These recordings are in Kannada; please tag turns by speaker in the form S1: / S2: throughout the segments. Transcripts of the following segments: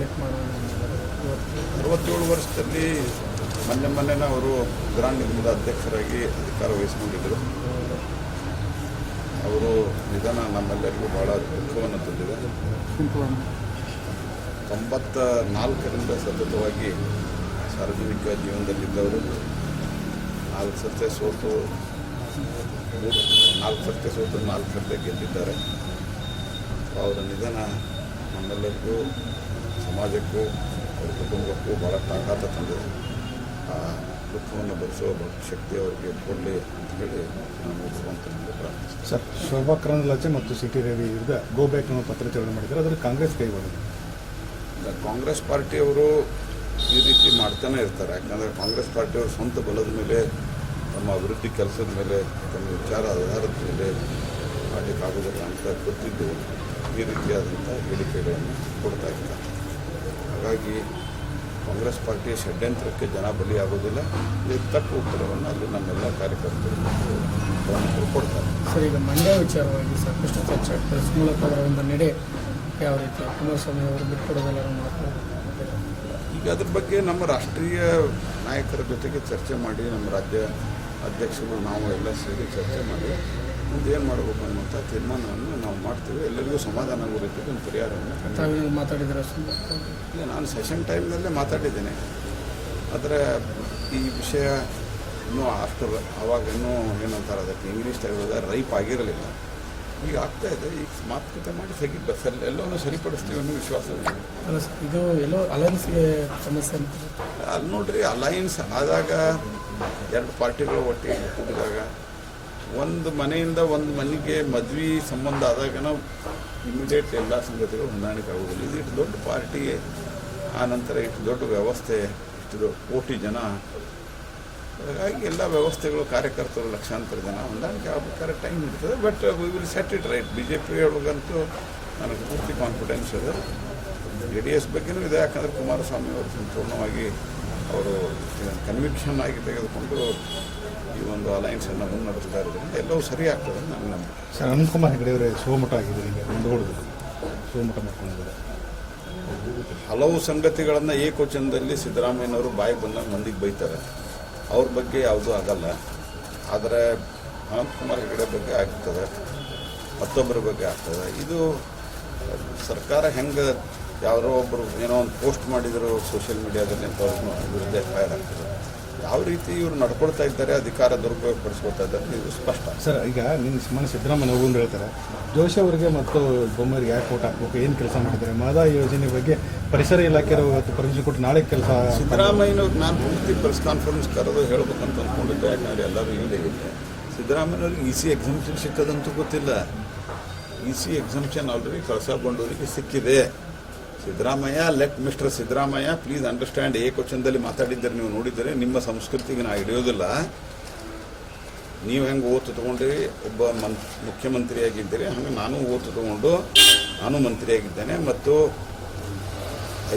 S1: ಪಾಲಿಟ್ ಮಾಡೋಣ
S2: ಅರವತ್ತೇಳು ವರ್ಷದಲ್ಲಿ ಮೊನ್ನೆ ಮೊನ್ನೆನ ಅವರು ಗ್ರಾಂಡ್ ನಿಗಮದ ಅಧ್ಯಕ್ಷರಾಗಿ ಅಧಿಕಾರ ವಹಿಸಿಕೊಂಡಿದ್ದರು. ಅವರು ನಿಧನ ನಮ್ಮೆಲ್ಲರಿಗೂ ಬಹಳ ದುಃಖವನ್ನು ತಂದಿದೆ. ತೊಂಬತ್ತ ನಾಲ್ಕರಿಂದ ಸತತವಾಗಿ ಸಾರ್ವಜನಿಕ ಜೀವನದಲ್ಲಿದ್ದವರು ನಾಲ್ಕು ಸರ್ತೆ ಸೋತು ನಾಲ್ಕು ಸರ್ತೆ ಸೋತು ನಾಲ್ಕು ಸರ್ತೆ ಗೆದ್ದಿದ್ದಾರೆ. ಅವರ ನಿಧನ ನಮ್ಮೆಲ್ಲರಿಗೂ ಸಮಾಜಕ್ಕೂ ಅವ್ರ ಕುಟುಂಬಕ್ಕೂ ಭಾಳ ತಾಕಾತ ತಂದಿದೆ. ಆ ದುಃಖವನ್ನು ಭರಿಸುವ ಶಕ್ತಿ ಅವರಿಗೆ ಕೊಡಲಿ ಅಂತ ಹೇಳಿ ನಾನು ಭಗವಂತನಿಂದ ಪ್ರಾರ್ಥಿಸ್ತೇನೆ.
S3: ಸರ್ ಶೋಭಾ ಕರಂದ್ಲಾಚೆ ಮತ್ತು ಸಿ ಟಿ ರವಿ ವಿರುದ್ಧ ಗೋ ಬ್ಯಾಕ್ ಅನ್ನೋ ಪತ್ರಚಾರಣೆ ಮಾಡಿದ್ದಾರೆ. ಅದರಲ್ಲಿ ಕಾಂಗ್ರೆಸ್ ಕೈ ಬಂದಿದೆ
S2: ಕಾಂಗ್ರೆಸ್ ಪಾರ್ಟಿಯವರು ಈ ರೀತಿ ಮಾಡ್ತಾನೆ ಇರ್ತಾರೆ. ಯಾಕಂದರೆ ಕಾಂಗ್ರೆಸ್ ಪಾರ್ಟಿಯವರು ಸ್ವಂತ ಬಲದ ಮೇಲೆ ತಮ್ಮ ಅಭಿವೃದ್ಧಿ ಕೆಲಸದ ಮೇಲೆ ತಮ್ಮ ವಿಚಾರ ಆಧಾರದ ಮೇಲೆ ಮಾಡಲಿಕ್ಕಾಗೋದಿಲ್ಲ ಅಂತ ಗೊತ್ತಿದ್ದು ಈ ರೀತಿಯಾದಂಥ ಹೇಳಿಕೆಗಳನ್ನು ಕೊಡ್ತಾ ಇದ್ದಾರೆ ಹಾಗಾಗಿ ಕಾಂಗ್ರೆಸ್ ಪಾರ್ಟಿಯ ಷಡ್ಯಂತ್ರಕ್ಕೆ ಜನ ಬಲಿಯಾಗೋದಿಲ್ಲ. ಇದಕ್ಕೆ ತಕ್ಕ ಉತ್ತರವನ್ನು ಅಲ್ಲಿ ನಮ್ಮೆಲ್ಲ ಕಾರ್ಯಕರ್ತರು ಪ್ರಮುಖರು ಕೊಡ್ತಾರೆ.
S1: ಸರ್ ಈಗ ಮಂಡ್ಯ ವಿಚಾರವಾಗಿ ಸಾಕಷ್ಟು ಚರ್ಚೆ ಮೂಲಕ ಒಂದು ನಡೆ ಯಾವ ರೀತಿ ಕುಮಾರಸ್ವಾಮಿ ಅವರು ಬಿಟ್ಕೊಡೋದೆಲ್ಲ ಮಾಡ್ತಾರೆ
S2: ಈಗ ಅದ್ರ ಬಗ್ಗೆ ನಮ್ಮ ರಾಷ್ಟ್ರೀಯ ನಾಯಕರ ಜೊತೆಗೆ ಚರ್ಚೆ ಮಾಡಿ ನಮ್ಮ ರಾಜ್ಯ ಅಧ್ಯಕ್ಷರು ನಾವು ಎಲ್ಲ ಸೇರಿ ಚರ್ಚೆ ಮಾಡಿ ಮುಂದೆ ಏನು ಮಾಡಬೇಕು ಅನ್ನುವಂಥ ತೀರ್ಮಾನವನ್ನು ನಾವು ಮಾಡ್ತೀವಿ. ಎಲ್ಲರಿಗೂ ಸಮಾಧಾನ ಆಗೋ ರೀತಿಯಲ್ಲಿ ಒಂದು ಪರಿಹಾರವನ್ನು
S1: ಮಾತಾಡಿದ್ರೆ
S2: ಇಲ್ಲ ನಾನು ಸೆಷನ್ ಟೈಮ್ನಲ್ಲೇ ಮಾತಾಡಿದ್ದೇನೆ. ಆದರೆ ಈ ವಿಷಯ ಇನ್ನೂ ಆಫ್ಟರ್ ಅವಾಗ ಇನ್ನೂ ಏನಂತಾರೆ ಅದಕ್ಕೆ ಇಂಗ್ಲೀಷ್ ತೆಗೆದ ರೈಪ್ ಆಗಿರಲಿಲ್ಲ. ಈಗ ಆಗ್ತಾ ಇದೆ. ಈಗ ಮಾತುಕತೆ ಮಾಡಿ ಸರಿ ಸರಿ ಎಲ್ಲವನ್ನು ಸರಿಪಡಿಸ್ತೀವಿ ಅನ್ನೋ ವಿಶ್ವಾಸ ಇದೆ.
S1: ಇದು ಎಲ್ಲೋ ಅಲಯನ್ಸ್ಗೆ ಸಮಸ್ಯೆ
S2: ಅಲ್ಲಿ ನೋಡ್ರಿ ಅಲಯನ್ಸ್ ಆದಾಗ ಎರಡು ಪಾರ್ಟಿಗಳು ಒಟ್ಟಿಗೆ ಕೂಡಿದಾಗ ಒಂದು ಮನೆಯಿಂದ ಒಂದು ಮನೆಗೆ ಮದ್ವೆ ಸಂಬಂಧ ಆದಾಗ ಇಮಿಡಿಯೇಟ್ ಎಲ್ಲ ಸಂಗತಿಗಳು ಹೊಂದಾಣಿಕೆ ಆಗೋದಿಲ್ಲ. ಇದು ಇಷ್ಟು ದೊಡ್ಡ ಪಾರ್ಟಿ, ಆ ನಂತರ ಇಷ್ಟು ದೊಡ್ಡ ವ್ಯವಸ್ಥೆ, ಇಷ್ಟು ದೊಡ್ಡ ಕೋಟಿ ಜನ. ಹಾಗಾಗಿ ಎಲ್ಲ ವ್ಯವಸ್ಥೆಗಳು ಕಾರ್ಯಕರ್ತರು ಲಕ್ಷಾಂತರ ಜನ ಹೊಂದಾಣಿಕೆ ಆಗ್ಬೇಕಾದ್ರೆ ಟೈಮ್ ಇರ್ತದೆ but we will set it right B J P ಒಳಗಂತೂ ನನಗೆ ಪೂರ್ತಿ ಕಾನ್ಫಿಡೆನ್ಸ್ ಇದೆ. ಜೆ ಡಿ ಎಸ್ ಬಗ್ಗೆನೂ ಇದೆ. ಯಾಕಂದರೆ ಕುಮಾರಸ್ವಾಮಿ ಅವರು ಸಂಪೂರ್ಣವಾಗಿ ಅವರು ಕನ್ವಿಕ್ಷನ್ ಆಗಿ ತೆಗೆದುಕೊಂಡು ಈ ಒಂದು ಅಲಯನ್ಸನ್ನು ಮುನ್ನಡೆಸ್ತಾ ಇರೋದ್ರಿಂದ ಎಲ್ಲವೂ ಸರಿ ಆಗ್ತದೆ ಅಂತ ನನ್ನ ನಂಬಿಕೆ.
S3: ಸರ್ ಅನಂತಕುಮಾರ್ ಹೆಗಡೆ ಅವರೇ ಶಿವಮಠ ಆಗಿದೆ ಈಗ ಮುಂದೂಡಿದ್ರು. ಶಿವಮಠ ಮಾಡ್ಕೊಂಡಿದ್ದಾರೆ.
S2: ಹಲವು ಸಂಗತಿಗಳನ್ನು ಏಕವಚನದಲ್ಲಿ ಸಿದ್ದರಾಮಯ್ಯನವರು ಬಾಯಿಗೆ ಬಂದಾಗ ಮಂದಿಗೆ ಬೈತಾರೆ. ಅವ್ರ ಬಗ್ಗೆ ಯಾವುದೂ ಆಗಲ್ಲ. ಆದರೆ ಅನಂತಕುಮಾರ್ ಹೆಗಡೆ ಬಗ್ಗೆ ಆಗ್ತದೆ. ಮತ್ತೊಬ್ಬರ ಬಗ್ಗೆ ಆಗ್ತದೆ. ಇದು ಸರ್ಕಾರ ಹೆಂಗೆ ಯಾರೋ ಒಬ್ಬರು ಏನೋ ಒಂದು ಪೋಸ್ಟ್ ಮಾಡಿದರು ಸೋಷಿಯಲ್ ಮೀಡಿಯಾದಲ್ಲಿ ಅಂತ ಅವ್ರ ವಿರುದ್ಧ ಎಫ್ ಐ ಆರ್ ಆಗ್ತದೆ. ಯಾವ ರೀತಿ ಇವರು ನಡ್ಕೊಳ್ತಾ ಇದ್ದಾರೆ ಅಧಿಕಾರ ದುರುಪಯೋಗ ಪಡಿಸ್ಕೊಳ್ತಾ ಇದ್ದಾರೆ ಇದು ಸ್ಪಷ್ಟ.
S3: ಸರ್ ಈಗ ನಿಮ್ಮ ಸುಮ್ಮನೆ ಸಿದ್ದರಾಮಯ್ಯ ಹೋಗು ಅಂತ ಹೇಳ್ತಾರೆ. ಜೋಶಿ ಅವರಿಗೆ ಮತ್ತು ಬೊಮ್ಮರಿಗೆ ಯಾಕೆ ಓಟ್ ಹಾಕಬೇಕು? ಏನು ಕೆಲಸ ಮಾಡಿದ್ದಾರೆ? ಮಾದಾ ಯೋಜನೆ ಬಗ್ಗೆ ಪರಿಸರ ಇಲಾಖೆಯವರು ಇವತ್ತು ಪರ್ಮಿಷನ್ ಕೊಟ್ಟು ನಾಳೆ ಕೆಲಸ
S2: ಸಿದ್ದರಾಮಯ್ಯನವ್ರು ನಾನು ಪೂರ್ತಿ ಪ್ರೆಸ್ ಕಾನ್ಫರೆನ್ಸ್ ಕರೆದು ಹೇಳ್ಬೇಕಂತ ಅಂದ್ಕೊಂಡಿದ್ದೆ ಯಾಕಂದ್ರೆ ಎಲ್ಲರೂ ಇಲ್ಲಿ ಇದೆ ಸಿದ್ದರಾಮಯ್ಯವ್ರಿಗೆ ಇ ಸಿ ಎಕ್ಸಾಮ್ಷನ್ ಸಿಕ್ಕದಂತೂ ಗೊತ್ತಿಲ್ಲ. E C exemption already Kalasa ಬಂಡೂರಿಗೆ ಸಿಕ್ಕಿದೆ. Siddaramaiah let mister Siddaramaiah please understand ಏಕವಚನದಲ್ಲಿ ಮಾತಾಡಿದ್ದರೆ, ನೀವು ನೋಡಿದರೆ ನಿಮ್ಮ ಸಂಸ್ಕೃತಿಗೆ ನಾ ಹಿಡಿಯೋದಿಲ್ಲ. ನೀವು ಹೆಂಗೆ ಓತು ತಗೊಂಡ್ರಿ? ಒಬ್ಬ ಮನ್, ಮುಖ್ಯಮಂತ್ರಿಯಾಗಿದ್ದೀರಿ ಹಂಗೆ ನಾನು ಓತು ತಗೊಂಡು ನಾನು ಮಂತ್ರಿಯಾಗಿದ್ದೇನೆ ಮತ್ತು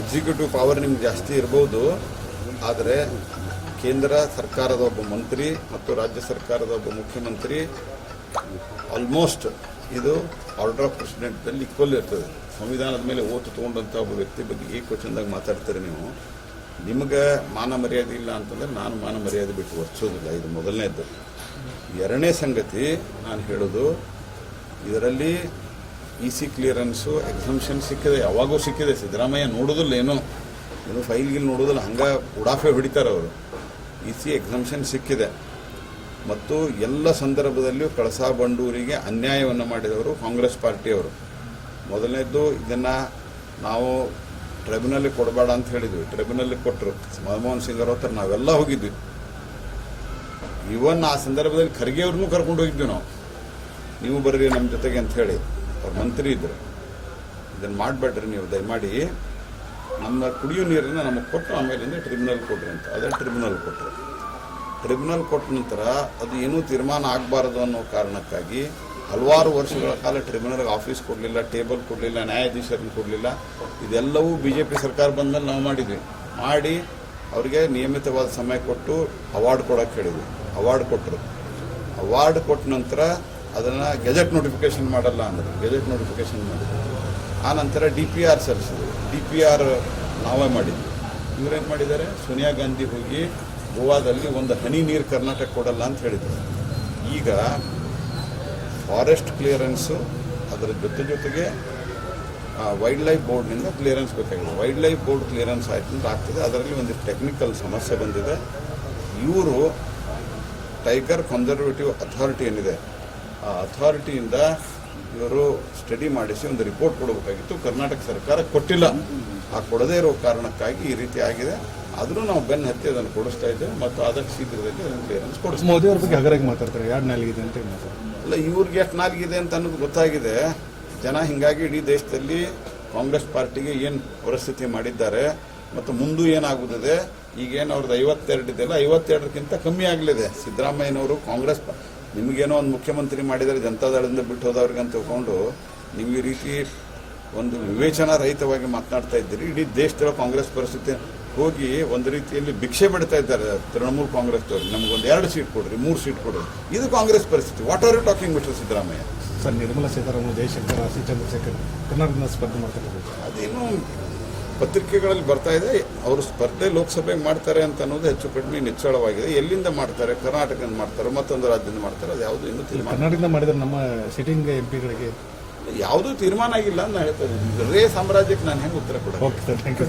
S2: ಎಕ್ಸಿಕ್ಯೂಟಿವ್ ಪವರ್ ನಿಮ್ಗೆ ಜಾಸ್ತಿ ಇರ್ಬೋದು. ಆದರೆ ಕೇಂದ್ರ ಸರ್ಕಾರದ ಒಬ್ಬ ಮಂತ್ರಿ ಮತ್ತು ರಾಜ್ಯ ಸರ್ಕಾರದ ಒಬ್ಬ ಮುಖ್ಯಮಂತ್ರಿ ಆಲ್ಮೋಸ್ಟ್ ಇದು ಆರ್ಡರ್ ಆಫ್ ಪ್ರೆಸಿಡೆಂಟ್ ಈಕ್ವಲ್ ಇರ್ತದೆ. ಸಂವಿಧಾನದ ಮೇಲೆ ಓತು ತೊಗೊಂಡಂಥ ಒಬ್ಬ ವ್ಯಕ್ತಿ ಬಗ್ಗೆ ಈ ಕ್ವಶನ್ದಾಗ ಮಾತಾಡ್ತಾರೆ ನೀವು? ನಿಮಗೆ ಮಾನ ಮರ್ಯಾದೆ ಇಲ್ಲ ಅಂತಂದ್ರೆ ನಾನು ಮಾನ ಮರ್ಯಾದೆ ಬಿಟ್ಟು ವರ್ಚೋದಿಲ್ಲ. ಇದು ಮೊದಲನೇದ್ದು. ಎರಡನೇ ಸಂಗತಿ ನಾನು ಹೇಳೋದು, ಇದರಲ್ಲಿ ಇ ಸಿ ಕ್ಲಿಯರೆನ್ಸು ಎಕ್ಸಮ್ಷನ್ ಸಿಕ್ಕಿದೆ. ಯಾವಾಗೂ ಸಿಕ್ಕಿದೆ. ಸಿದ್ದರಾಮಯ್ಯ ನೋಡೋದಿಲ್ಲ ಏನೋ. ಏನು ಫೈಲ್ ಗಿಲ್ ನೋಡೋದಿಲ್ಲ. ಹಂಗೆ ಉಡಾಫೆ ಹೊಡಿತಾರೆ ಅವರು. ಇ ಸಿ ಎಕ್ಸಮ್ಷನ್ ಸಿಕ್ಕಿದೆ. ಮತ್ತು ಎಲ್ಲ ಸಂದರ್ಭದಲ್ಲಿಯೂ ಕಳಸಾ ಬಂಡೂರಿಗೆ ಅನ್ಯಾಯವನ್ನು ಮಾಡಿದವರು ಕಾಂಗ್ರೆಸ್ ಪಾರ್ಟಿಯವರು. ಮೊದಲನೇದ್ದು ಇದನ್ನು ನಾವು ಟ್ರಿಬ್ಯುನಲ್ಗೆ ಕೊಡಬೇಡ ಅಂತ ಹೇಳಿದ್ವಿ. ಟ್ರಿಬ್ಯುನಲ್ಗೆ ಕೊಟ್ಟರು ಮನಮೋಹನ್ ಸಿಂಗ್ ಅವ್ರ ಹತ್ರ ನಾವೆಲ್ಲ ಹೋಗಿದ್ವಿ. ಇವನ್ ಆ ಸಂದರ್ಭದಲ್ಲಿ ಖರ್ಗೆ ಅವ್ರನ್ನೂ ಕರ್ಕೊಂಡು ಹೋಗಿದ್ವಿ ನಾವು. ನೀವು ಬರ್ರಿ ನಮ್ಮ ಜೊತೆಗೆ ಅಂತ ಹೇಳಿ ಅವ್ರ ಮಂತ್ರಿ ಇದ್ರು. ಇದನ್ನು ಮಾಡಬೇಡ್ರಿ ನೀವು, ದಯಮಾಡಿ. ನಮ್ಮ ಕುಡಿಯೋ ನೀರನ್ನ ನಮಗೆ ಕೊಟ್ಟು ಆಮೇಲಿಂದ ಟ್ರಿಬ್ಯುನಲ್ ಕೊಡ್ರಿ ಅಂತ. ಅದೇ ಟ್ರಿಬ್ಯುನಲ್ ಕೊಟ್ಟರು ಟ್ರಿಬ್ಯುನಲ್ ಕೊಟ್ಟ ನಂತರ ಅದು ಏನೂ ತೀರ್ಮಾನ ಆಗಬಾರದು ಅನ್ನೋ ಕಾರಣಕ್ಕಾಗಿ ಹಲವಾರು ವರ್ಷಗಳ ಕಾಲ ಟ್ರಿಬ್ಯುನಲ್ಗೆ ಆಫೀಸ್ ಕೊಡಲಿಲ್ಲ, ಟೇಬಲ್ ಕೊಡಲಿಲ್ಲ, ನ್ಯಾಯಾಧೀಶರನ್ನು ಕೊಡಲಿಲ್ಲ. ಇದೆಲ್ಲವೂ ಬಿ ಜೆ ಪಿ ಸರ್ಕಾರ ಬಂದಲ್ಲಿ ನಾವು ಮಾಡಿದ್ವಿ. ಮಾಡಿ ಅವರಿಗೆ ನಿಯಮಿತವಾದ ಸಮಯ ಕೊಟ್ಟು ಅವಾರ್ಡ್ ಕೊಡೋಕ್ಕೆ ಹೇಳಿದ್ವಿ. ಅವಾರ್ಡ್ ಕೊಟ್ಟರು. ಅವಾರ್ಡ್ ಕೊಟ್ಟ ನಂತರ ಅದನ್ನು ಗೆಜೆಟ್ ನೋಟಿಫಿಕೇಶನ್ ಮಾಡಲ್ಲ ಅಂದರು. ಗೆಜೆಟ್ ನೋಟಿಫಿಕೇಶನ್ ಮಾಡಿದ್ರು. ಆ ನಂತರ ಡಿ ಪಿ ಆರ್ ಸಲ್ಲಿಸಿದ್ರು. ಡಿ ಪಿ ಆರ್ ನಾವೇ ಮಾಡಿದ್ವಿ. ಇವರೇನು ಮಾಡಿದ್ದಾರೆ? ಸೋನಿಯಾ ಗಾಂಧಿ ಹೋಗಿ ಗೋವಾದಲ್ಲಿ ಒಂದು ಹನಿ ನೀರು ಕರ್ನಾಟಕ ಕೊಡಲ್ಲ ಅಂತ ಹೇಳಿದ್ರು. ಈಗ ಫಾರೆಸ್ಟ್ ಕ್ಲಿಯರೆನ್ಸು ಅದರ ಜೊತೆ ಜೊತೆಗೆ ವೈಲ್ಡ್ ಲೈಫ್ ಬೋರ್ಡ್ನಿಂದ ಕ್ಲಿಯರೆನ್ಸ್ ಬೇಕಾಗಿದೆ. ವೈಲ್ಡ್ ಲೈಫ್ ಬೋರ್ಡ್ ಕ್ಲಿಯರೆನ್ಸ್ ಆಯ್ತು ಅಂತ ಆಗ್ತದೆ. ಅದರಲ್ಲಿ ಒಂದು ಟೆಕ್ನಿಕಲ್ ಸಮಸ್ಯೆ ಬಂದಿದೆ. ಇವರು ಟೈಗರ್ ಕನ್ಸರ್ವೇಟಿವ್ ಅಥಾರಿಟಿ ಏನಿದೆ, ಆ ಅಥಾರಿಟಿಯಿಂದ ಇವರು ಸ್ಟಡಿ ಮಾಡಿಸಿ ಒಂದು ರಿಪೋರ್ಟ್ ಕೊಡಬೇಕಾಗಿತ್ತು. ಕರ್ನಾಟಕ ಸರ್ಕಾರ ಕೊಟ್ಟಿಲ್ಲ. ಆ ಕೊಡದೇ ಇರೋ ಕಾರಣಕ್ಕಾಗಿ ಈ ರೀತಿ ಆಗಿದೆ. ಆದರೂ ನಾವು ಬೆನ್ನು ಹತ್ತಿ ಅದನ್ನು ಕೊಡಿಸ್ತಾ ಇದ್ದೇವೆ ಮತ್ತು ಅದಕ್ಕೆ ಶೀಘ್ರದಲ್ಲಿ ಅದನ್ನು ಕ್ಲಿಯರೆನ್ಸ್ ಕೊಡಿಸ್ತೀವಿ.
S3: ಮೋದಿ ಅವ್ರ ಬಗ್ಗೆ ಹಗರಾಗಿ ಮಾತಾಡ್ತಾರೆ. ಎರಡು ಇದೆ ಅಂತ ಹೇಳಿ ಮಾತಾಡ್ತಾರೆ.
S2: ಅಲ್ಲ, ಇವ್ರಿಗೆ ಎಷ್ಟು ನಾಲ್ಗಿದೆ ಅಂತ ಅನ್ನೋದು ಗೊತ್ತಾಗಿದೆ. ಜನ ಹಿಂಗಾಗಿ ಇಡೀ ದೇಶದಲ್ಲಿ ಕಾಂಗ್ರೆಸ್ ಪಾರ್ಟಿಗೆ ಏನು ಪರಿಸ್ಥಿತಿ ಮಾಡಿದ್ದಾರೆ, ಮತ್ತು ಮುಂದೂ ಏನಾಗುತ್ತದೆ, ಈಗೇನು ಅವ್ರದ್ದು ಐವತ್ತೆರಡು ಇದೆಯಲ್ಲ ಐವತ್ತೆರಡಕ್ಕಿಂತ ಕಮ್ಮಿ ಆಗಲಿದೆ. ಸಿದ್ದರಾಮಯ್ಯನವರು ಕಾಂಗ್ರೆಸ್ ನಿಮಗೇನೋ ಒಂದು ಮುಖ್ಯಮಂತ್ರಿ ಮಾಡಿದರೆ ಜನತಾದಳದಿಂದ ಬಿಟ್ಟು ಹೋದವ್ರಿಗೆ ಅಂತ ತಿಳ್ಕೊಂಡು, ನೀವು ಈ ರೀತಿ ಒಂದು ವಿವೇಚನಾ ರಹಿತವಾಗಿ ಮಾತನಾಡ್ತಾ ಇದ್ದೀರಿ, ಇಡೀ ದೇಶದ ಕಾಂಗ್ರೆಸ್ ಪರಿಸ್ಥಿತಿ ಹೋಗಿ ಒಂದು ರೀತಿಯಲ್ಲಿ ಭಿಕ್ಷೆ ಬಿಡ್ತಾ ಇದ್ದಾರೆ ತೃಣಮೂಲ ಕಾಂಗ್ರೆಸ್ದವ್ರು. ನಮಗೊಂದು ಎರಡು ಸೀಟ್ ಕೊಡ್ರಿ ಮೂರು ಸೀಟ್ ಕೊಡ್ರಿ. ಇದು ಕಾಂಗ್ರೆಸ್ ಪರಿಸ್ಥಿತಿ. What are you talking mister Siddaramaiah
S3: sir Nirmala Sitharaman Jaishankar C Chandrashekhar ಕನ್ನಡದಿಂದ ಸ್ಪರ್ಧೆ ಮಾಡ್ತಾರೆ.
S2: ಅದೇನು ಪತ್ರಿಕೆಗಳಲ್ಲಿ ಬರ್ತಾ ಇದೆ ಅವರು ಸ್ಪರ್ಧೆ ಲೋಕಸಭೆಗೆ ಮಾಡ್ತಾರೆ ಅಂತ ಅನ್ನೋದು ಹೆಚ್ಚು ಕಡಿಮೆ ನಿಚ್ಚಳವಾಗಿದೆ. ಎಲ್ಲಿಂದ ಮಾಡ್ತಾರೆ? ಕರ್ನಾಟಕದಿಂದ ಮಾಡ್ತಾರೆ ಮತ್ತೊಂದು ರಾಜ್ಯದಿಂದ ಮಾಡ್ತಾರೆ ಅದು ಯಾವುದು ಇನ್ನೂ ತೀರ್ಮಾನ
S3: ಕರ್ನಾಟಕದಿಂದ ಮಾಡಿದ್ರೆ ನಮ್ಮ ಸಿಟ್ಟಿಂಗ್ ಎಂ ಪಿಗಳಿಗೆ
S2: ಯಾವುದೂ ತೀರ್ಮಾನ ಆಗಿಲ್ಲ ಅಂತ ಹೇಳ್ತಾ ಇದ್ದೀನಿ. ರೇ ಸಾಮ್ರಾಜ್ಯಕ್ಕೆ ನಾನು ಹೆಂಗೆ ಉತ್ತರ ಕೊಡೋದು?
S3: Okay sir thank you